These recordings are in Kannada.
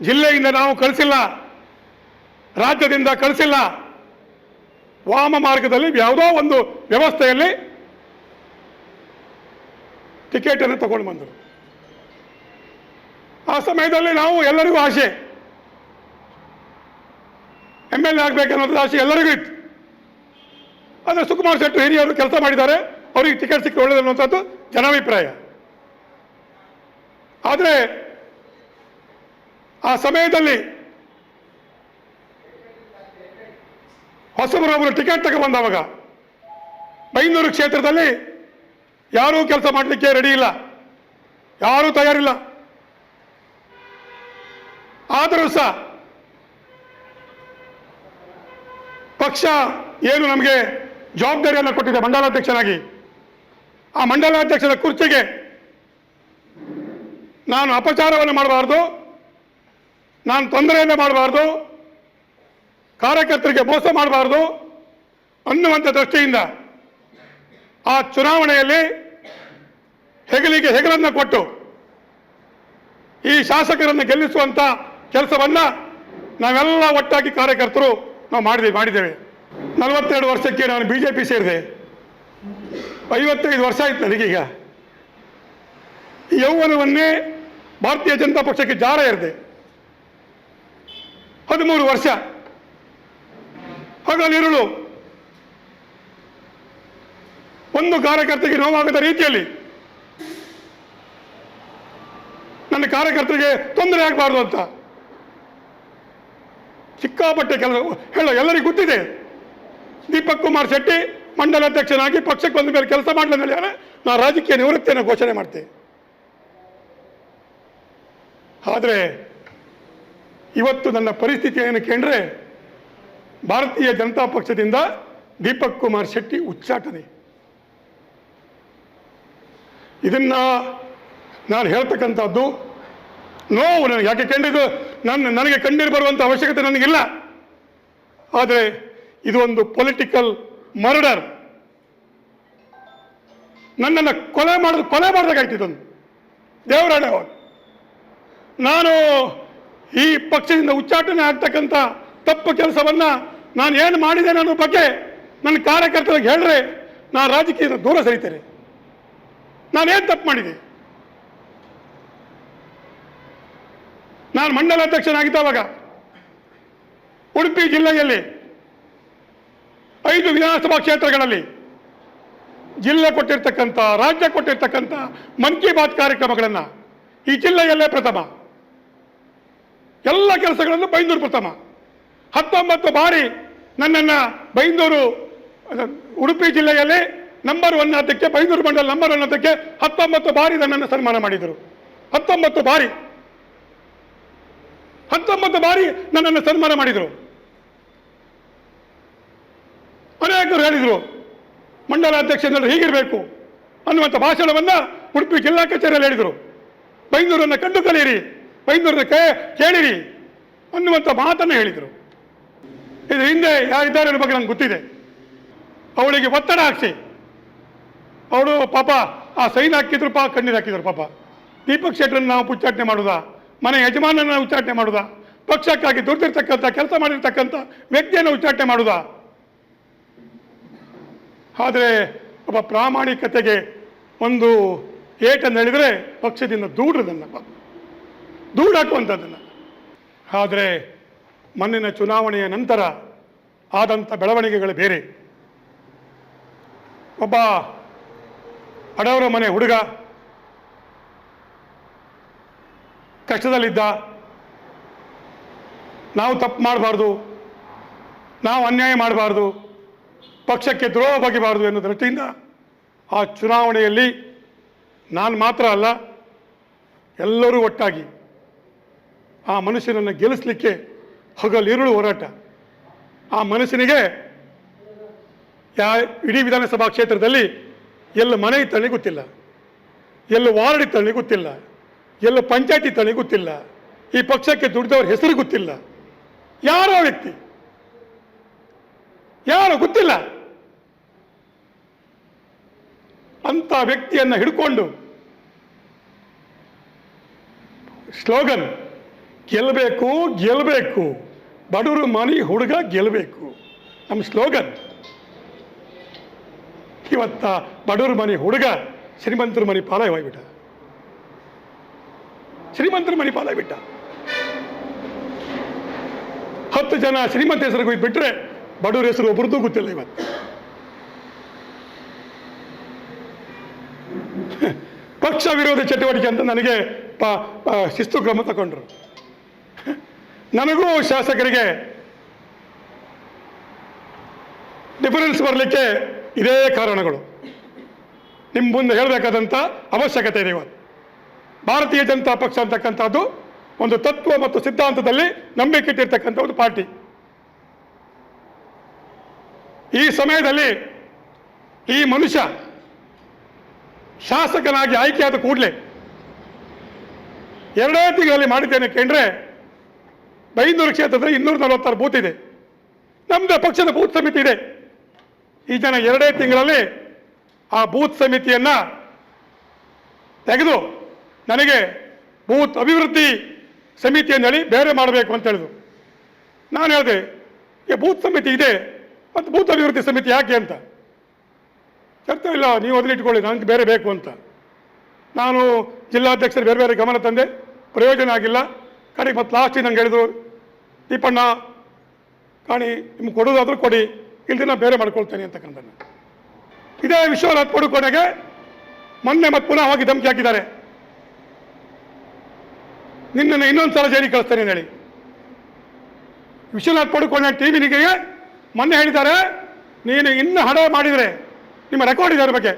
ಜಿಲ್ಲೆಯಿಂದ ನಾವು ಕಳಿಸಿಲ್ಲ, ರಾಜ್ಯದಿಂದ ಕಳಿಸಿಲ್ಲ. ವಾಮ ಮಾರ್ಗದಲ್ಲಿ ಯಾವುದೋ ಒಂದು ವ್ಯವಸ್ಥೆಯಲ್ಲಿ ಟಿಕೆಟನ್ನು ತಗೊಂಡು ಬಂದರು. ಆ ಸಮಯದಲ್ಲಿ ನಾವು ಎಲ್ಲರಿಗೂ ಆಸೆ. ಎಂ ಎಲ್ ಎ ಆಗಬೇಕನ್ನೋದು ಆಸೆ ಎಲ್ಲರಿಗೂ ಇತ್ತು. ಆದರೆ ಸುಕುಮಾರ್ ಶೆಟ್ಟಿ ಹಿರಿಯರು ಕೆಲಸ ಮಾಡಿದ್ದಾರೆ, ಅವರಿಗೆ ಟಿಕೆಟ್ ಸಿಕ್ಕಿ ಒಳ್ಳೆಯದು ಅನ್ನುವಂಥದ್ದು ಜನಾಭಿಪ್ರಾಯ. ಆದರೆ ಆ ಸಮಯದಲ್ಲಿ ಹೊಸಬರೊಬ್ಬರು ಟಿಕೆಟ್ ತಗೊಂಡ್ಬಂದವಾಗ ಬೈಂದೂರು ಕ್ಷೇತ್ರದಲ್ಲಿ ಯಾರೂ ಕೆಲಸ ಮಾಡಲಿಕ್ಕೆ ರೆಡಿ ಇಲ್ಲ. ಯಾರೂ ತಯಾರಿಲ್ಲ. ಆದರೂ ಸಹ ಪಕ್ಷ ಏನು ನಮಗೆ ಜವಾಬ್ದಾರಿಯನ್ನು ಕೊಟ್ಟಿದೆ ಮಂಡಲಾಧ್ಯಕ್ಷನಾಗಿ ಆ ಮಂಡಲಾಧ್ಯಕ್ಷರ ಕುರ್ಚಿಗೆ ನಾನು ಅಪಚಾರವನ್ನು ಮಾಡಬಾರ್ದು. ನಾನು ತೊಂದರೆಯನ್ನು ಮಾಡಬಾರ್ದು. ಕಾರ್ಯಕರ್ತರಿಗೆ ಮೋಸ ಮಾಡಬಾರ್ದು ಅನ್ನುವಂಥ ದೃಷ್ಟಿಯಿಂದ ಆ ಚುನಾವಣೆಯಲ್ಲಿ ಹೆಗಲಿಗೆ ಹೆಗಲನ್ನು ಕೊಟ್ಟು ಈ ಶಾಸಕರನ್ನು ಗೆಲ್ಲಿಸುವಂಥ ಕೆಲಸವನ್ನು ನಾವೆಲ್ಲ ಒಟ್ಟಾಗಿ ಕಾರ್ಯಕರ್ತರು ನಾವು ಮಾಡಿದ್ದೀವಿ ಮಾಡಿದ್ದೇವೆ. ನಲವತ್ತೆರಡು ವರ್ಷಕ್ಕೆ ನಾನು ಬಿ ಜೆ ಪಿ ಸೇರಿದೆ. ಐವತ್ತೈದು ವರ್ಷ ಆಯ್ತು ನನಗೀಗ ಯೌವನವನ್ನೇ ಭಾರತೀಯ ಜನತಾ ಪಕ್ಷಕ್ಕೆ ಜಾರ ಇರಿದೆ ಹದಿಮೂರು ವರ್ಷ. ಹಗಲಿರುಳು ಒಂದು ಕಾರ್ಯಕರ್ತರಿಗೆ ನೋವಾಗದ ರೀತಿಯಲ್ಲಿ ನನ್ನ ಕಾರ್ಯಕರ್ತರಿಗೆ ತೊಂದರೆ ಆಗಬಾರ್ದು ಅಂತ. ಸಿಕ್ಕಾಪಟ್ಟೆ ಕೆಲಸ ಹೇಳ, ಎಲ್ಲರಿಗೂ ಗೊತ್ತಿದೆ. ದೀಪಕ್ ಕುಮಾರ್ ಶೆಟ್ಟಿ ಮಂಡಲಾಧ್ಯಕ್ಷನಾಗಿ ಪಕ್ಷಕ್ಕೆ ಬಂದ ಮೇಲೆ ಕೆಲಸ ಮಾಡಲಿಲ್ಲ ಮೇಲೆ ನಾನು ರಾಜಕೀಯ ನಿವೃತ್ತಿಯನ್ನು ಘೋಷಣೆ ಮಾಡ್ತೇನೆ. ಆದರೆ ಇವತ್ತು ನನ್ನ ಪರಿಸ್ಥಿತಿ ಏನು ಕೇಂದ್ರೆ ಭಾರತೀಯ ಜನತಾ ಪಕ್ಷದಿಂದ ದೀಪಕ್ ಕುಮಾರ್ ಶೆಟ್ಟಿ ಉಚ್ಚಾಟನೆ ಇದನ್ನ ನಾನು ಹೇಳ್ತಕ್ಕಂಥದ್ದು, ನೋವು ನನಗೆ, ಯಾಕೆ ಕಂಡಿದ್ದು, ನನ್ನ, ನನಗೆ ಕಂಡಿರು ಬರುವಂಥ ಅವಶ್ಯಕತೆ ನನಗಿಲ್ಲ. ಆದರೆ ಇದು ಒಂದು ಪೊಲಿಟಿಕಲ್ ಮರ್ಡರ್ ನನ್ನನ್ನು ಕೊಲೆ ಮಾಡಿದ್ರು ಕೊಲೆ ಮಾಡಿದಾಗಾಯ್ತಿದ್ದೊಂದು ದೇವರಾಣೆ ಅವಾಗ ನಾನು ಈ ಪಕ್ಷದಿಂದ ಉಚ್ಚಾಟನೆ ಆಗ್ತಕ್ಕಂಥ ತಪ್ಪು ಕೆಲಸವನ್ನ ನಾನು ಏನು ಮಾಡಿದ್ದೇನೆ ಅನ್ನೋ ಬಗ್ಗೆ ನನ್ನ ಕಾರ್ಯಕರ್ತರಿಗೆ ಹೇಳ್ರೆ ನಾನು ರಾಜಕೀಯದ ದೂರ ಸರಿತೇನೆ. ನಾನೇನು ತಪ್ಪು ಮಾಡಿದೆ? ನಾನು ಮಂಡಲಾಧ್ಯಕ್ಷನಾಗಿದ್ದವಾಗ ಉಡುಪಿ ಜಿಲ್ಲೆಯಲ್ಲಿ ಐದು ವಿಧಾನಸಭಾ ಕ್ಷೇತ್ರಗಳಲ್ಲಿ ಜಿಲ್ಲೆ ಕೊಟ್ಟಿರ್ತಕ್ಕಂಥ, ರಾಜ್ಯ ಕೊಟ್ಟಿರ್ತಕ್ಕಂಥ ಮನ್ ಕಿ ಬಾತ್ ಕಾರ್ಯಕ್ರಮಗಳನ್ನು ಈ ಜಿಲ್ಲೆಯಲ್ಲೇ ಪ್ರಥಮ. ಎಲ್ಲ ಕೆಲಸಗಳನ್ನು ಬೈಂದೂರು ಪ್ರಥಮ. ಹತ್ತೊಂಬತ್ತು ಬಾರಿ ನನ್ನನ್ನು ಬೈಂದೂರು ಉಡುಪಿ ಜಿಲ್ಲೆಯಲ್ಲಿ ನಂಬರ್ ಒನ್ ಹತ್ತಕ್ಕೆ ಬೈಂದೂರು ಮಂಡಲ ನಂಬರ್ ಒನ್ ಹತ್ತಕ್ಕೆ ಹತ್ತೊಂಬತ್ತು ಬಾರಿ ನನ್ನನ್ನು ಸನ್ಮಾನ ಮಾಡಿದರು. ಹತ್ತೊಂಬತ್ತು ಬಾರಿ. ಹತ್ತೊಂಬತ್ತು ಬಾರಿ ನನ್ನನ್ನು ಸನ್ಮಾನ ಮಾಡಿದರು. ಅನೇಕರು ಹೇಳಿದರು ಮಂಡಲಾಧ್ಯಕ್ಷರು ಹೀಗಿರಬೇಕು. ಅನ್ನುವಂಥ ಭಾಷಣವನ್ನು ಉಡುಪಿ ಜಿಲ್ಲಾ ಕಚೇರಿಯಲ್ಲಿ ಹೇಳಿದರು. ಬೈಂದೂರನ್ನು ಕಂಡು ಕಲಿಯಿರಿ. ಬೈಂದೂರನ್ನ ಕೇ ಕೇಳಿರಿ ಅನ್ನುವಂಥ ಮಾತನ್ನು ಹೇಳಿದರು. ಇದು ಹಿಂದೆ ಯಾರಿದ್ದಾರೆ ಅನ್ನೋ ಬಗ್ಗೆ ನಂಗೆ ಗೊತ್ತಿದೆ. ಅವಳಿಗೆ ಒತ್ತಡ ಹಾಕ್ಸಿ. ಅವಳು ಪಾಪ ಆ ಸೈನ್ ಹಾಕಿದ್ರು ಪಾ ಕಣ್ಣೀರು ಹಾಕಿದ್ರು ಪಾಪ. ದೀಪಕ್ ಶೆಟ್ಟರನ್ನು ನಾವು ಉಚ್ಚಾಟನೆ ಮಾಡುದಾ? ಮನೆ ಯಜಮಾನನ ಉಚ್ಚಾಟನೆ ಮಾಡುದಾ? ಪಕ್ಷಕ್ಕಾಗಿ ದುಡ್ದಿರ್ತಕ್ಕಂಥ, ಕೆಲಸ ಮಾಡಿರ್ತಕ್ಕಂಥ ವ್ಯಕ್ತಿಯನ್ನು ಉಚ್ಚಾಟನೆ ಮಾಡುದಾ? ಆದರೆ ಒಬ್ಬ ಪ್ರಾಮಾಣಿಕತೆಗೆ ಒಂದು ಏಟನ್ನು ಹೇಳಿದರೆ ಪಕ್ಷದಿಂದ ದೂಡ್ರದನ್ನ ದೂಡ್ ಹಾಕುವಂಥದ್ದನ್ನು ಆದರೆ ಮಣ್ಣಿನ ಚುನಾವಣೆಯ ನಂತರ ಆದಂಥ ಬೆಳವಣಿಗೆಗಳು ಬೇರೆ. ಒಬ್ಬ ಬಡವರ ಮನೆ ಹುಡುಗ ಕಷ್ಟದಲ್ಲಿದ್ದ, ನಾವು ತಪ್ಪು ಮಾಡಬಾರ್ದು, ನಾವು ಅನ್ಯಾಯ ಮಾಡಬಾರ್ದು, ಪಕ್ಷಕ್ಕೆ ದ್ರೋಹ ಬಗೆಬಾರ್ದು ಎನ್ನುವ ದೃಷ್ಟಿಯಿಂದ ಆ ಚುನಾವಣೆಯಲ್ಲಿ ನಾನು ಮಾತ್ರ ಅಲ್ಲ, ಎಲ್ಲರೂ ಒಟ್ಟಾಗಿ ಆ ಮನುಷ್ಯನನ್ನು ಗೆಲ್ಲಿಸಲಿಕ್ಕೆ ಹಗಲಿರುಳು ಹೋರಾಟ. ಆ ಮನುಷ್ಯನಿಗೆ ಯಾ ಇಡೀ ವಿಧಾನಸಭಾ ಕ್ಷೇತ್ರದಲ್ಲಿ ಎಲ್ಲ ಮನೆ ಇತ್ತಳಿ ಗೊತ್ತಿಲ್ಲ. ಎಲ್ಲ ವಾರ್ಡ್ ಇತ್ತಳಿ ಗೊತ್ತಿಲ್ಲ. ಎಲ್ಲ ಪಂಚಾಯತಿ ತಳಿ ಗೊತ್ತಿಲ್ಲ. ಈ ಪಕ್ಷಕ್ಕೆ ದುಡಿದವ್ರ ಹೆಸರು ಗೊತ್ತಿಲ್ಲ. ಯಾರೋ ವ್ಯಕ್ತಿ. ಯಾರು ಗೊತ್ತಿಲ್ಲ. ಅಂತ ವ್ಯಕ್ತಿಯನ್ನು ಹಿಡ್ಕೊಂಡು ಸ್ಲೋಗನ್ ಗೆಲ್ಲಬೇಕು ಗೆಲ್ಲಬೇಕು ಬಡವರು ಮನೆ ಹುಡುಗ ಗೆಲ್ಲಬೇಕು ನಮ್ಮ ಸ್ಲೋಗನ್. ಇವತ್ತ ಬಡವ್ರ ಮನೆ ಹುಡುಗ ಶ್ರೀಮಂತರ ಮನೆ ಪಾಲಾಗಿ ಹೋಗ್ಬಿಟ್ಟ. ಶ್ರೀಮಂತರ ಮನೆ ಪಾಲಾಗ್ಬಿಟ್ಟ ಹತ್ತು ಜನ ಶ್ರೀಮಂತ ಹೆಸರು ಬಿಟ್ಟರೆ ಬಡವ್ರ ಹೆಸರು ಒಬ್ಬರದ್ದು ಗೊತ್ತಿಲ್ಲ ಇವತ್ತು. ಪಕ್ಷ ವಿರೋಧ ಚಟುವಟಿಕೆ ಅಂತ ನನಗೆ ಪ- ಶಿಸ್ತು ಕ್ರಮ ತಗೊಂಡ್ರು. ನನಗೂ ಶಾಸಕರಿಗೆ ಡಿಫರೆನ್ಸ್ ಬರಲಿಕ್ಕೆ ಇದೇ ಕಾರಣಗಳು. ನಿಮ್ಮ ಮುಂದೆ ಹೇಳಬೇಕಾದಂಥ ಅವಶ್ಯಕತೆ ಇದೆ ಇವತ್ತು. ಭಾರತೀಯ ಜನತಾ ಪಕ್ಷ ಅಂತಕ್ಕಂಥದ್ದು ಒಂದು ತತ್ವ ಮತ್ತು ಸಿದ್ಧಾಂತದಲ್ಲಿ ನಂಬಿಕೆ ಇಟ್ಟಿರ್ತಕ್ಕಂಥ ಒಂದು ಪಾರ್ಟಿ. ಈ ಸಮಯದಲ್ಲಿ ಈ ಮನುಷ್ಯ ಶಾಸಕನಾಗಿ ಆಯ್ಕೆಯಾದ ಕೂಡಲೇ ಎರಡೇ ತಿಂಗಳಲ್ಲಿ ಮಾಡಿದ್ದೇನೆ ಕೇಂದ್ರೆ ಬೈಂದೂರು ಕ್ಷೇತ್ರದಲ್ಲಿ ಇನ್ನೂರ ನಲವತ್ತಾರು ಬೂತ್ ಇದೆ. ನಮ್ಮದು ಪಕ್ಷದ ಬೂತ್ ಸಮಿತಿ ಇದೆ. ಈ ಜನ ಎರಡೇ ತಿಂಗಳಲ್ಲಿ ಆ ಬೂತ್ ಸಮಿತಿಯನ್ನ ತೆಗೆದು ನನಗೆ ಬೂತ್ ಅಭಿವೃದ್ಧಿ ಸಮಿತಿಯನ್ನು ಹೇಳಿ ಬೇರೆ ಮಾಡಬೇಕು ಅಂತ ಹೇಳಿದ್ರು. ನಾನು ಹೇಳಿದೆ, ಈ ಬೂತ್ ಸಮಿತಿ ಇದೆ, ಮತ್ತು ಬೂತ್ ಅಭಿವೃದ್ಧಿ ಸಮಿತಿ ಯಾಕೆ ಅಂತ? ಚರ್ಚೆ ಇಲ್ಲ, ನೀವು ಅದನ್ನ ಇಟ್ಕೊಳ್ಳಿ, ನನಗೆ ಬೇರೆ ಬೇಕು ಅಂತ. ನಾನು ಜಿಲ್ಲಾಧ್ಯಕ್ಷರು ಬೇರೆ ಬೇರೆ ಗಮನ ತಂದೆ, ಪ್ರಯೋಜನ ಆಗಿಲ್ಲ. ಕಡೆಗೆ ಮತ್ತು ಲಾಸ್ಟಿಗೆ ನಂಗೆ ಹೇಳಿದ್ರು ದೀಪಣ್ಣ, ಕಾಣಿ, ನಿಮ್ಗೆ ಕೊಡೋದಾದ್ರೂ ಕೊಡಿ ಇಲ್ದಿನ ಬೇರೆ ಮಾಡ್ಕೊಳ್ತೇನೆ ಅಂತಕ್ಕಂಥದ್ದು ಇದೇ ವಿಶ್ವನಾಥ್ ಕೊನೆಗೆ, ಮೊನ್ನೆ ಮತ್ತೆ ಪುನಃ ಹೋಗಿ ಧಮಕಿ ಹಾಕಿದ್ದಾರೆ. ನಿನ್ನನ್ನು ಇನ್ನೊಂದು ಸಲ ಜೈಲಿಗೆ ಕಳಿಸ್ತೇನೆ ಹೇಳಿ. ವಿಶ್ವನಾಥ್ ಪಡುಕೋಣೆ ಟಿ ವಿನಿಗೆ ಮೊನ್ನೆ ಹೇಳಿದ್ದಾರೆ, ನೀನು ಇನ್ನು ಹಣ ಮಾಡಿದರೆ ನಿಮ್ಮ ರೆಕಾರ್ಡ್ ಇದೆ ಅದ್ರ ಬಗ್ಗೆ.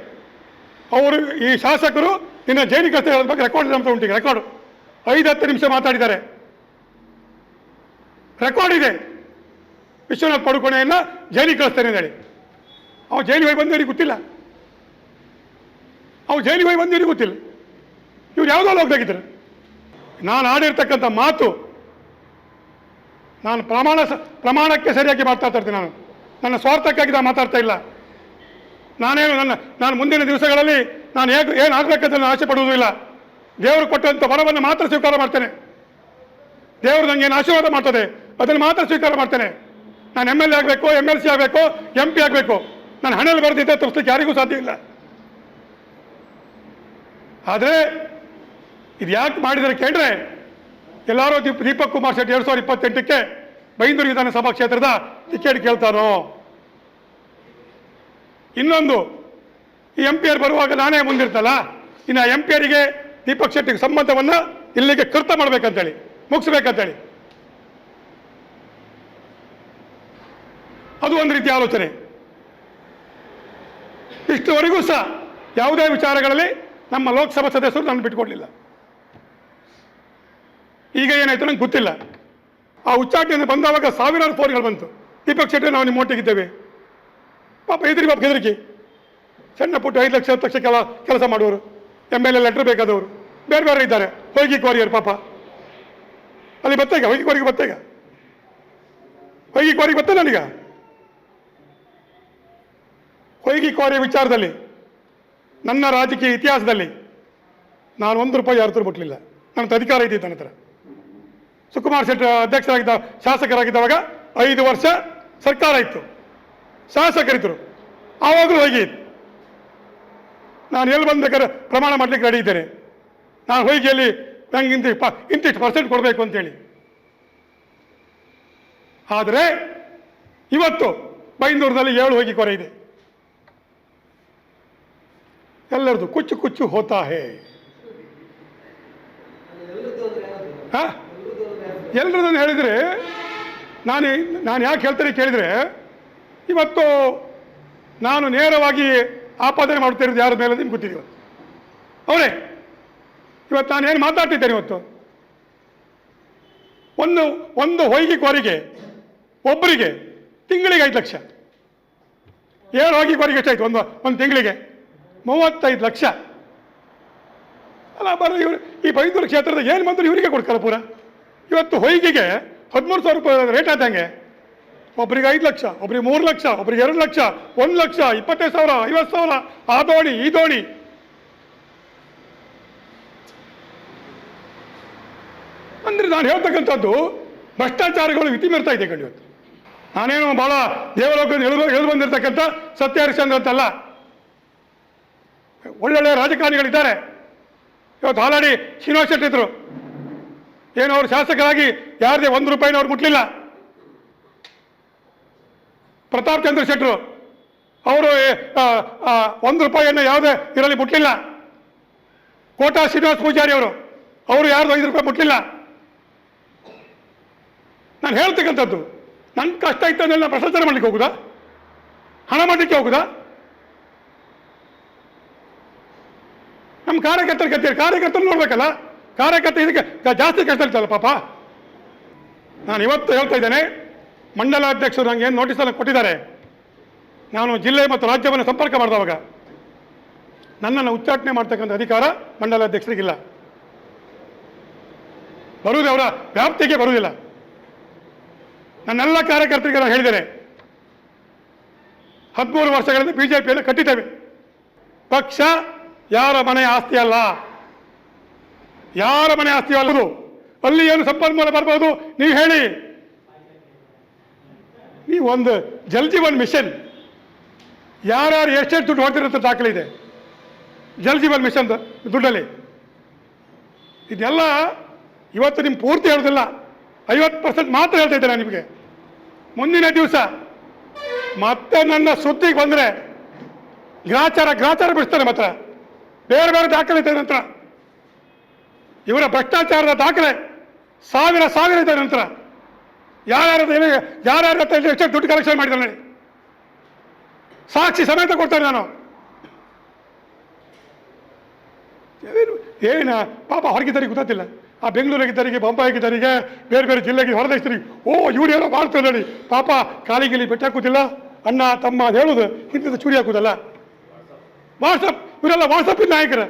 ಅವರು ಈ ಶಾಸಕರು ನಿನ್ನ ಜೈಲಿಗೆ ಕಳಿಸ್ತಾರೆ ಬಗ್ಗೆ ರೆಕಾರ್ಡ್ ಇದೆ ಅಂತ ಉಂಟು ರೆಕಾರ್ಡ್ ಐದು ಹತ್ತು ನಿಮಿಷ ಮಾತಾಡಿದ್ದಾರೆ. ರೆಕಾರ್ಡ್ ಇದೆ. ವಿಶ್ವನಾಥ್ ಪಡುಕೋಣೆಯನ್ನ ಜೈಲಿಗೆ ಕಳಿಸ್ತಾನೆ ಹೇಳಿ ಅವ ಜೈಲಿಗೆ ಹೋಗಿ ಬಂದವರಿಗೆ ಗೊತ್ತಿಲ್ಲ. ಅವು ಜೈಲಿಗೆ ಹೋಗಿ ಬಂದವರಿಗೆ ಗೊತ್ತಿಲ್ಲ. ಇವ್ರು ಯಾವುದೋ ಹೋಗ್ಬೇಕಿದ್ರು ನಾನು ಆಡಿರ್ತಕ್ಕಂಥ ಮಾತು ನಾನು ಪ್ರಮಾಣ ಪ್ರಮಾಣಕ್ಕೆ ಸರಿಯಾಗಿ ಮಾತಾಡ್ತಾ ಇರ್ತೀನಿ ನಾನು. ನನ್ನ ಸ್ವಾರ್ಥಕ್ಕಾಗಿ ನಾನು ಮಾತಾಡ್ತಾ ಇಲ್ಲ. ನಾನೇನು ನನ್ನ, ನಾನು ಮುಂದಿನ ದಿವಸಗಳಲ್ಲಿ ನಾನು ಹೇಗೆ, ಏನು ಆಗಬೇಕಂತ ನಾನು ಆಸೆ ಪಡುವುದಿಲ್ಲ. ದೇವರು ಕೊಟ್ಟಂಥ ವರವನ್ನು ಮಾತ್ರ ಸ್ವೀಕಾರ ಮಾಡ್ತೇನೆ. ದೇವರು ನನಗೇನು ಆಶೀರ್ವಾದ ಮಾಡ್ತದೆ? ಅದನ್ನು ಮಾತ್ರ ಸ್ವೀಕಾರ ಮಾಡ್ತೇನೆ. ನಾನು ಎಂ ಎಲ್ ಎ ಆಗಬೇಕು ಎಂ ಎಲ್ ಸಿ ಆಗಬೇಕು ಎಂ ಪಿ ಆಗಬೇಕು. ನಾನು ಹಣೆಯಲ್ಲಿ ಬರೆದಿದ್ದೆ ತಪ್ಪಿಸ್ಲಿಕ್ಕೆ ಯಾರಿಗೂ ಸಾಧ್ಯ ಇಲ್ಲ. ಆದರೆ ಇದು ಯಾಕೆ ಮಾಡಿದರೆ ಕೇಳಿದ್ರೆ, ಎಲ್ಲರೂ ದೀಪ್ ದೀಪಕ್ ಕುಮಾರ್ ಶೆಟ್ಟಿ ಎರಡು ಸಾವಿರದ ಇಪ್ಪತ್ತೆಂಟಕ್ಕೆ ಬೈಂದೂರು ವಿಧಾನಸಭಾ ಕ್ಷೇತ್ರದ ಟಿಕೆಟ್ ಕೇಳ್ತಾನೋ ಇನ್ನೊಂದು, ಈ ಎಂ ಪಿ ಆರ್ ಬರುವಾಗ ನಾನೇ ಮುಂದಿರ್ತಲ್ಲ? ಇನ್ನು ಎಂ ಪಿ ಆರಿಗೆ ದೀಪಕ್ ಶೆಟ್ಟಿಗೆ ಸಂಬಂಧವನ್ನು ಇಲ್ಲಿಗೆ ಕೃತ ಮಾಡ್ಬೇಕಂತೇಳಿ, ಮುಗಿಸ್ಬೇಕಂತೇಳಿ. ಅದು ಒಂದು ರೀತಿಯ ಆಲೋಚನೆ. ಇಷ್ಟುವರೆಗೂ ಸಹ ಯಾವುದೇ ವಿಚಾರಗಳಲ್ಲಿ ನಮ್ಮ ಲೋಕಸಭಾ ಸದಸ್ಯರು ನಾನು ಬಿಟ್ಟುಕೊಡಲಿಲ್ಲ. ಈಗ ಏನಾಯ್ತು ನಂಗೆ ಗೊತ್ತಿಲ್ಲ. ಆ ಉಚ್ಚಾಟನೆಯಿಂದ ಬಂದಾಗ ಸಾವಿರಾರು ಫೋನ್ಗಳು ಬಂತು. ದೀಪಕ್ ಶೆಟ್ಟಿ ನಾವು ನಿಮ್ಮ ಒಟ್ಟಿಗಿದ್ದೇವೆ ಪಾಪ ಹೆದರಿ ಪಾಪ ಹೆದರಿಕೆ. ಸಣ್ಣ ಪುಟ್ಟ ಐದು ಲಕ್ಷ, ಹತ್ತು ಲಕ್ಷ ಕೆಲ, ಕೆಲಸ ಮಾಡುವವರು. ಎಂ ಎಲ್ ಎ ಲೆಟ್ರ್ ಬೇಕಾದವರು. ಬೇರೆ ಬೇರೆ ಇದ್ದಾರೆ. ಹೊಯ್ಗಿ ಕೋರಿಯರ್ ಪಾಪ. ಅಲ್ಲಿ ಬತ್ತೇಗ, ಹೊಯ್ಗಿ ಕೋರಿಗೆ ಬತ್ತೇಗ. ಹೊಯ್ಗಿ ಕೋರಿಗೆ ಬತ್ತ ನನಗ? ಹೊಯ್ಗಿ ಕೋರಿಯ ವಿಚಾರದಲ್ಲಿ, ನನ್ನ ರಾಜಕೀಯ ಇತಿಹಾಸದಲ್ಲಿ ನಾನು ಒಂದು ರೂಪಾಯಿ ಯಾರು ಬಿಟ್ಟಲಿಲ್ಲ ನನ್ನ ಹತ್ರ ಅಧಿಕಾರ ಇದೆ ನನ್ನ ಹತ್ರ. ಸುಕುಮಾರ್ ಶೆಟ್ಟಿ ಅಧ್ಯಕ್ಷರಾಗಿದ್ದ, ಶಾಸಕರಾಗಿದ್ದವಾಗ ಐದು ವರ್ಷ ಸರ್ಕಾರ ಇತ್ತು. ಶಾಸಕರಿದ್ದರು ಆವಾಗಲೂ ಹೋಗಿ ನಾನು ಎಲ್ಲಿ ಬಂದ್ಬೇಕಾದ್ರೆ ಪ್ರಮಾಣ ಮಾಡಲಿಕ್ಕೆ ರೆಡಿ ಇದ್ದೇನೆ. ನಾನು ಹೊಯ್ಗೆಯಲ್ಲಿ ನಂಗೆ ಇಂತಿ ಪ ಇಂತಿಷ್ಟು ಪರ್ಸೆಂಟ್ ಕೊಡಬೇಕು ಅಂತೇಳಿ. ಆದರೆ, ಇವತ್ತು ಬೈಂದೂರಿನಲ್ಲಿ ಏಳು ಹೋಗಿ ಕೊರೆ ಇದೆ. ಎಲ್ಲರದು ಕುಚ್ಚು ಕುಚ್ಚು ಹೋತಾ ಹೇ. ಹಾ? ಎಲ್ಲರದನ್ನು ಹೇಳಿದರೆ, ನಾನು ನಾನು ಯಾಕೆ ಹೇಳ್ತೇನೆ ಕೇಳಿದರೆ, ಇವತ್ತು ನಾನು ನೇರವಾಗಿ ಆಪಾದನೆ ಮಾಡ್ತಿರೋದು ಯಾರ ಮೇಲೆ ನಿಮ್ಗೆ ಗೊತ್ತಿದೆ ಇವತ್ತು? ಅವರೇ, ಇವತ್ತು ನಾನು ಏನು ಮಾತಾಡ್ತಿದ್ದೇನೆ ಇವತ್ತು? ಒಂದು ಒಂದು ಹೊಯ್ಗೆ ಕೋರಿಗೆ ಒಬ್ಬರಿಗೆ ತಿಂಗಳಿಗೆ ಐದು ಲಕ್ಷ. ಏಳು ಹೊಯ್ಗೆ ಕೋರಿಗೆ ಎಷ್ಟಾಯ್ತು? ಒಂದು ಒಂದು ತಿಂಗಳಿಗೆ. ಮೂವತ್ತೈದು ಲಕ್ಷ. ಅಲ್ಲ, ಬರ ಇವರು ಈ ಬೈಂದೂರು ಕ್ಷೇತ್ರದ ಏನು ಬಂದರೂ ಇವರಿಗೆ ಕೊಡ್ತಾರೆ ಪೂರ? ಇವತ್ತು ಹೊಯ್ಗೆಗೆ ಹದಿಮೂರು ಸಾವಿರ ರೂಪಾಯಿ ರೇಟ್ ಆದಂಗೆ ಒಬ್ರಿಗೆ ಐದು ಲಕ್ಷ, ಒಬ್ರಿಗೆ ಮೂರು ಲಕ್ಷ, ಒಬ್ರಿಗೆ ಎರಡು ಲಕ್ಷ, ಒಂದು ಲಕ್ಷ, ಇಪ್ಪತ್ತೈದು ಸಾವಿರ, ಐವತ್ತು ಸಾವಿರ, ಆ ದೋಣಿ, ಈ ದೋಣಿ. ಅಂದರೆ ನಾನು ಹೇಳ್ತಕ್ಕಂಥದ್ದು ಭ್ರಷ್ಟಾಚಾರಗಳು ಇತಿ ಮೀರ್ತಾ ಇದೆ ಕಣ್ ಇವತ್ತು. ನಾನೇನು ಭಾಳ ದೇವಲೋಕ ಹೇಳಿ ಬಂದಿರತಕ್ಕಂಥ ಸತ್ಯ ಹರಿಶ್ಚಂದ್ರ ಅಂತಲ್ಲ? ಒಳ್ಳೊಳ್ಳೆ ರಾಜಕಾರಣಿಗಳಿದ್ದಾರೆ. ಇವತ್ತು ಆಲ್ರೆಡಿ ಶ್ರೀನಿವಾಸ್ ಶೆಟ್ಟಿ ಇದ್ರು. ಏನು ಅವರು ಶಾಸಕರಾಗಿ ಯಾರದೇ ಒಂದು ರೂಪಾಯಿನ ಅವ್ರು ಮುಟ್ಲಿಲ್ಲ. ಪ್ರತಾಪ್ ಚಂದ್ರ ಶೆಟ್ಟರು ಅವರು ಒಂದು ರೂಪಾಯಿಯನ್ನು ಯಾವುದೇ ಇದರಲ್ಲಿ ಮುಟ್ಲಿಲ್ಲ. ಕೋಟಾ ಶ್ರೀನಿವಾಸ ಪೂಜಾರಿ ಅವರು ಅವರು ಯಾರ್ದು ಐದು ರೂಪಾಯಿ ಮುಟ್ಲಿಲ್ಲ. ನಾನು ಹೇಳ್ತಕ್ಕಂಥದ್ದು ನನ್ನ ಕಷ್ಟ ಇತ್ತನ್ನೆಲ್ಲ ಭ್ರಷ್ಟಾಚಾರ ಮಾಡಲಿಕ್ಕೆ ಹೋಗುದಾ? ಹಣ ಮಾಡಲಿಕ್ಕೆ ಹೋಗುದಾ? ನಮ್ಮ ಕಾರ್ಯಕರ್ತರ ಕತ್ತೀರಿ ಕಾರ್ಯಕರ್ತರು ನೋಡ್ಬೇಕಲ್ಲ? ಕಾರ್ಯಕರ್ತ ಇದಕ್ಕೆ ಜಾಸ್ತಿ ಕಷ್ಟ ಇರ್ತಲ್ಲ ಪಾಪ. ನಾನು ಇವತ್ತು ಹೇಳ್ತಾ ಇದ್ದೇನೆ ಮಂಡಲಾಧ್ಯಕ್ಷರು ನನಗೆ ಏನು ನೋಟಿಸನ್ನು ಕೊಟ್ಟಿದ್ದಾರೆ. ನಾನು ಜಿಲ್ಲೆ ಮತ್ತು ರಾಜ್ಯವನ್ನು ಸಂಪರ್ಕ ಮಾಡಿದವಾಗ ನನ್ನನ್ನು ಉಚ್ಚಾಟನೆ ಮಾಡ್ತಕ್ಕಂಥ ಅಧಿಕಾರ ಮಂಡಲ ಅಧ್ಯಕ್ಷರಿಗಿಲ್ಲ. ಬರುವುದು ಅವರ ವ್ಯಾಪ್ತಿಗೆ ಬರುವುದಿಲ್ಲ. ನನ್ನೆಲ್ಲ ಕಾರ್ಯಕರ್ತರಿಗೆ ನಾನು ಹೇಳಿದ್ದೇನೆ, ಹದಿಮೂರು ವರ್ಷಗಳಿಂದ ಬಿಜೆಪಿಯನ್ನು ಕಟ್ಟಿದ್ದೇವೆ. ಪಕ್ಷ ಯಾರ ಮನೆ ಆಸ್ತಿ ಅಲ್ಲ? ಯಾರ ಮನೆ ಆಸ್ತಿ ಅಲ್ಲದು ಅಲ್ಲಿ ಏನು ಸಂಪನ್ಮೂಲ ಬರ್ಬೋದು? ನೀವು ಹೇಳಿ. ನೀವು ಒಂದು ಜಲ್ ಜೀವನ್ ಮಿಷನ್. ಯಾರ್ಯಾರು ಎಷ್ಟೆಷ್ಟು ದುಡ್ಡು ಹೊರತಿರುತ್ತೆ ದಾಖಲೆ ಇದೆ? ಜಲ್ ಜೀವನ್ ಮಿಷನ್ ದುಡ್ಡಲ್ಲಿ. ಇದೆಲ್ಲ ಇವತ್ತು ನಿಮ್ಮ ಪೂರ್ತಿ ಹೇಳೋದಿಲ್ಲ. ಐವತ್ತು ಪರ್ಸೆಂಟ್ ಮಾತ್ರ ಹೇಳ್ತಾ ನಾನು ನಿಮಗೆ. ಮುಂದಿನ ದಿವಸ ಮತ್ತೆ ನನ್ನ ಸುದ್ದಿಗೆ ಬಂದರೆ ಗ್ರಾಚಾರ ಗ್ರಾಚಾರ ಬಿಡಿಸ್ತಾರೆ ಮಾತ್ರ. ಬೇರೆ ಬೇರೆ ದಾಖಲೆ ಇದೆ ನಂತರ, ಇವರ ಭ್ರಷ್ಟಾಚಾರದ ದಾಖಲೆ ಸಾವಿರ ಸಾವಿರ ಇದೆ ನಂತರ ಯಾರ್ಯಾರ ಯಾರ್ಯಾರ ಹತ್ರ ಎಷ್ಟು ದುಡ್ಡು ಕಲೆಕ್ಷನ್ ಮಾಡಿದ್ದಾರೆ ನೋಡಿ. ಸಾಕ್ಷಿ ಸಮೇತ ಕೊಡ್ತಾರೆ ನಾನು. ಏನು, ಏನ, ಪಾಪ ಹೊರಗಿದ್ದರಿಗೆ ಗೊತ್ತಿಲ್ಲ ಆ ಬೆಂಗಳೂರಿಗಿದ್ದರಿಗೆ ಬೊಂಬಾಯಿಗಿದ್ದರಿಗೆ ಬೇರೆ ಬೇರೆ ಜಿಲ್ಲೆಗೆ ಹೊರದೇಶರಿಗೆ ಓ, ಇವ್ರು ಏನೋ ಮಾಡ್ತಾರೆ ನೋಡಿ. ಪಾಪ ಕಾಲಿಗಿಲಿ ಬೆಟ್ಟ ಹಾಕೋದಿಲ್ಲ. ಅಣ್ಣ, ತಮ್ಮ ಹೇಳುದು ಇಂಥದ್ದು ಚೂರಿ ಹಾಕುದಲ್ಲ. ವಾಟ್ಸಪ್ ಇವರೆಲ್ಲ ವಾಟ್ಸಪ್ ನಾಯಕರ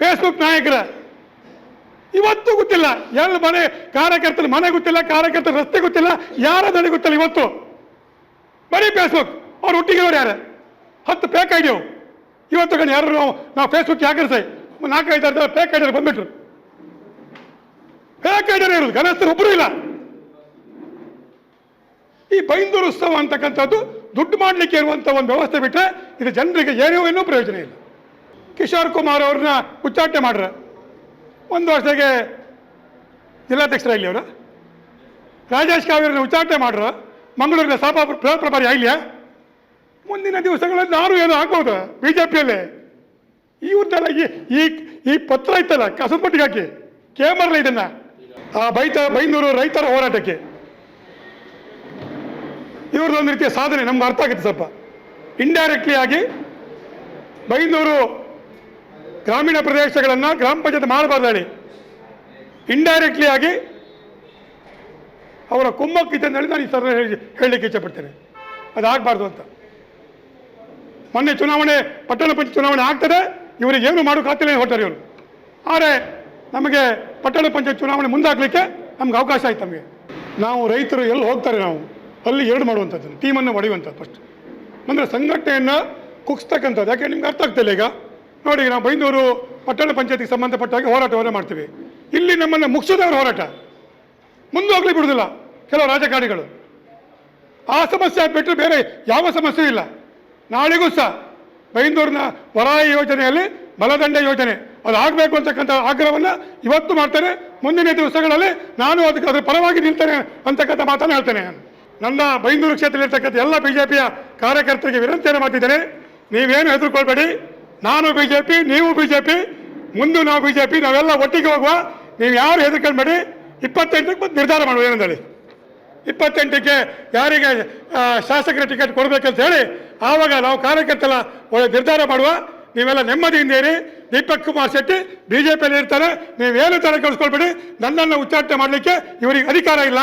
ಫೇಸ್ಬುಕ್ ನಾಯಕರ. ಇವತ್ತು ಗೊತ್ತಿಲ್ಲ ಎಲ್ಲ ಮನೆ ಕಾರ್ಯಕರ್ತರ, ಮನೆ ಗೊತ್ತಿಲ್ಲ, ಕಾರ್ಯಕರ್ತರ ರಸ್ತೆ ಗೊತ್ತಿಲ್ಲ, ಯಾರ ನಡೆ ಗೊತ್ತಿಲ್ಲ ಇವತ್ತು. ಬರೀ ಫೇಸ್ಬುಕ್ ಅವ್ರು ಹುಟ್ಟಿಗೆವ್ರು ಯಾರು? ಹತ್ತು ಫೇಕ್ ಐಡಿಯವು ಇವತ್ತು ಕಣ ಯಾರು, ನಾವು ನಾವು ಫೇಸ್ಬುಕ್ ಸೈ ನಾಲ್ಕೈದು ಅರ್ಧ ಫೇಕ್ ಐಡಿಯರ್ ಬಂದ್ಬಿಟ್ರು. ಫೇಕ್ ಐಡಿಯರ್ ಇರೋದು ಗಣಸ್ಥರು ಒಬ್ಬರು ಇಲ್ಲ. ಈ ಬೈಂದೂರು ಉತ್ಸವ ಅಂತಕ್ಕಂಥದ್ದು ದುಡ್ಡು ಮಾಡಲಿಕ್ಕೆ ಇರುವಂಥ ಒಂದು ವ್ಯವಸ್ಥೆ ಬಿಟ್ಟರೆ ಇದು ಜನರಿಗೆ ಏನೋ ಏನೂ ಪ್ರಯೋಜನ ಇಲ್ಲ. ಕಿಶೋರ್ ಕುಮಾರ್ ಅವ್ರನ್ನ ಉಚ್ಚಾಟನೆ ಮಾಡ್ರೆ. ಒಂದು ವರ್ಷಕ್ಕೆ ಜಿಲ್ಲಾಧ್ಯಕ್ಷರಾಗಲಿ ಅವರು. ರಾಜೇಶ್ ಕಾವೇರಿನ ಉಚ್ಚಾಟನೆ ಮಾಡ್ರು. ಮಂಗಳೂರಿನ ಸಾಪ ಪ್ರಭಾರಿ ಆಗಲಿ ಮುಂದಿನ ದಿವಸಗಳಲ್ಲಿ ನಾನು ಏನೋ ಆಗ್ಬೋದು ಬಿ ಜೆ ಪಿಯಲ್ಲಿ ಇವ್ರನ್ನೆಲ್ಲ ಈ ಈ ಈ ಪತ್ರ ಇತ್ತಲ್ಲ ಕಸಪಟ್ಟಿಗೆ ಹಾಕಿ ಕೇಮರ್ಲ ಇದನ್ನ. ಆ ಬೈತ ಬೈಂದೂರು ರೈತರ ಹೋರಾಟಕ್ಕೆ. ಇವ್ರದ್ದೊಂದು ರೀತಿಯ ಸಾಧನೆ, ನಮ್ಗೆ ಅರ್ಥ ಆಗುತ್ತೆ ಸ್ವಲ್ಪ. ಇಂಡೈರೆಕ್ಟ್ಲಿ ಆಗಿ ಬೈಂದೂರು ಗ್ರಾಮೀಣ ಪ್ರದೇಶಗಳನ್ನು ಗ್ರಾಮ ಪಂಚಾಯತ್ ಮಾಡಬಾರ್ದು ಹೇಳಿ. ಇಂಡೈರೆಕ್ಟ್ಲಿ ಆಗಿ ಅವರ ಕುಮ್ಮಕ್ಕಿದೆ ಅಂತ ಹೇಳಿ ನಾನು ಈ ಸರ್ ಹೇಳಿ, ಹೇಳಲಿಕ್ಕೆ ಇಚ್ಛೆಪಡ್ತೇನೆ. ಅದಾಗಬಾರ್ದು ಅಂತ. ಮೊನ್ನೆ ಚುನಾವಣೆ, ಪಟ್ಟಣ ಪಂಚಾಯತ್ ಚುನಾವಣೆ ಆಗ್ತದೆ, ಇವರಿಗೆ ಏನು ಮಾಡೋಕ್ಕಾಗ್ತಿಲ್ಲ ಹೊರಟಾರೆ ಇವರು. ಆದರೆ ನಮಗೆ ಪಟ್ಟಣ ಪಂಚಾಯತ್ ಚುನಾವಣೆ ಮುಂದಾಗಲಿಕ್ಕೆ ನಮ್ಗೆ ಅವಕಾಶ ಆಯ್ತು ನಮಗೆ. ನಾವು ರೈತರು ಎಲ್ಲಿ ಹೋಗ್ತಾರೆ ನಾವು? ಅಲ್ಲಿ ಎರಡು ಮಾಡುವಂಥದ್ದು ಟೀಮನ್ನು ಹೊಡೆಯುವಂಥದ್ದು ಫಸ್ಟ್ ಅಂದರೆ ಸಂಘಟನೆಯನ್ನು ಕುಗ್ಸ್ತಕ್ಕಂಥದ್ದು. ಯಾಕೆ? ನಿಮ್ಗೆ ಅರ್ಥ ಆಗ್ತಿಲ್ಲ ಈಗ? ನೋಡಿ ನಾವು ಬೈಂದೂರು ಪಟ್ಟಣ ಪಂಚಾಯತಿಗೆ ಸಂಬಂಧಪಟ್ಟಾಗ ಹೋರಾಟವನ್ನು ಮಾಡ್ತೀವಿ. ಇಲ್ಲಿ ನಮ್ಮನ್ನು ಮುಗಿಸೋದವ್ರ ಹೋರಾಟ. ಮುಂದೆ ಹೋಗ್ಲಿ ಬಿಡುವುದಿಲ್ಲ ಕೆಲವು ರಾಜಕಾರಣಿಗಳು. ಆ ಸಮಸ್ಯೆ ಬಿಟ್ಟರೆ ಬೇರೆ ಯಾವ ಸಮಸ್ಯೆ ಇಲ್ಲ. ನಾಳೆಗೂ ಸಹ ಬೈಂದೂರಿನ ವರಾಯ ಯೋಜನೆಯಲ್ಲಿ ಬಲದಂಡ ಯೋಜನೆ. ಅದು ಆಗಬೇಕು ಅಂತಕ್ಕಂಥ ಆಗ್ರಹವನ್ನು ಇವತ್ತು ಮಾಡ್ತೇನೆ ಮುಂದಿನ ದಿವಸಗಳಲ್ಲಿ ನಾನು ಅದಕ್ಕೆ ಅದರ ಪರವಾಗಿ ನಿಲ್ತೇನೆ ಅಂತಕ್ಕಂಥ ಮಾತನ್ನು ಹೇಳ್ತೇನೆ ನಾನು. ನನ್ನ ಬೈಂದೂರು ಕ್ಷೇತ್ರದಲ್ಲಿರ್ತಕ್ಕಂಥ ಎಲ್ಲ ಬಿ ಜೆ ಪಿಯ ಕಾರ್ಯಕರ್ತರಿಗೆ ವಿನಂತಿಯನ್ನು ಮಾಡ್ತಿದ್ದೇನೆ. ನೀವೇನು ಹೆದರ್ಕೊಳ್ಬೇಡಿ. ನಾನು ಬಿ ಜೆ ಪಿ ನೀವು ಬಿ ಜೆ ಪಿ ಮುಂದೆ ನಾವು ಬಿ ಜೆ ಪಿ ನಾವೆಲ್ಲ ಒಟ್ಟಿಗೆ ಹೋಗುವ. ನೀವು ಯಾರು ಹೆದರ್ಕೊಳ್ಬೇಡಿ ಇಪ್ಪತ್ತೆಂಟಕ್ಕೆ ಬಂದು ನಿರ್ಧಾರ ಮಾಡುವ ಏನಂದೇಳಿ ಇಪ್ಪತ್ತೆಂಟಕ್ಕೆ ಯಾರಿಗೆ ಶಾಸಕರ ಟಿಕೆಟ್ ಕೊಡಬೇಕಂತ ಹೇಳಿ, ಆವಾಗ ನಾವು ಕಾರ್ಯಕರ್ತರ ಒಳ್ಳೆ ನಿರ್ಧಾರ ಮಾಡುವ. ನೀವೆಲ್ಲ ನೆಮ್ಮದಿಯಿಂದ ಇರಿ. ದೀಪಕ್ ಕುಮಾರ್ ಶೆಟ್ಟಿ ಬಿ ಜೆ ಪಿಯಲ್ಲಿ ಇರ್ತಾರೆ ನೀವೇನು ತರ ಕಳಿಸ್ಕೊಳ್ಬೇಡಿ ನನ್ನನ್ನು ಉಚ್ಚಾಟನೆ ಮಾಡಲಿಕ್ಕೆ ಇವರಿಗೆ ಅಧಿಕಾರ ಇಲ್ಲ.